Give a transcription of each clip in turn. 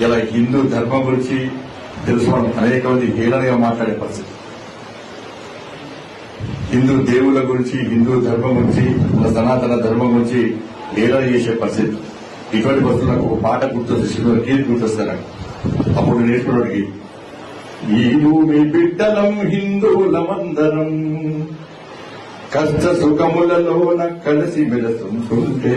ఇలా హిందూ ధర్మం గురించి తెలుసుకోవడం అనేక మంది హీనంగా మాట్లాడే పరిస్థితి. హిందూ దేవుళ్ళ గురించి హిందూ ధర్మం గురించి సనాతన ధర్మం గురించి హేళన చేసే పరిస్థితి. ఇటువంటి పరిస్థితులు నాకు ఒక పాట గుర్తొస్తే గీత గుర్తొస్తాను అప్పుడు నేర్చుకున్నవాడికి ఈ భూమి బిడ్డలం హిందువులమందరం కష్ట సుఖములలోన కలిసి మెలసుకుంటే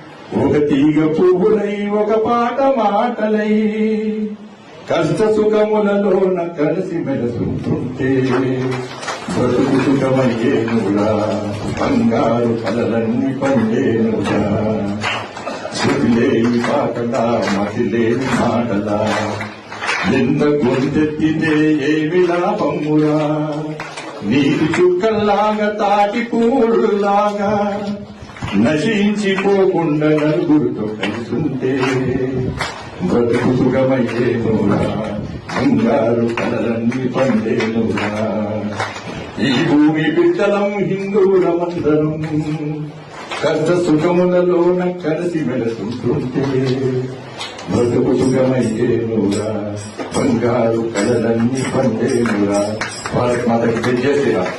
ఒక తీగ పువ్వులై ఒక పాట మాటలై కష్ట సుఖములలోన కలిసి మెలసుంటుంటే బ్రతుకు సుఖమయ్యేనుగా బంగారు కలలన్నీ పండేనుగా శృతిలేని పాటలా మతిలేని మాటలా ఎంత గొంతెత్తితే ఏమి లాభమురా? నీటి చుక్కల్లాగా తాటి పూలులాగా నశించిపోకుండా నలుగురితో కలిసుంటే బ్రతుకు సుఖమయ్యేనురా బంగారు కలలన్నీ పండేనురా ఈ భూమి బిడ్డలం హిందువులమందరం కష్ట సుఖములలోన కలిసి వెలసుంటుంటే బ్రతుకు సుఖమయ్యేనురా బంగారు కళలన్నీ పండేనురా భారత్ మాతకి జయ శ్రీరామ్.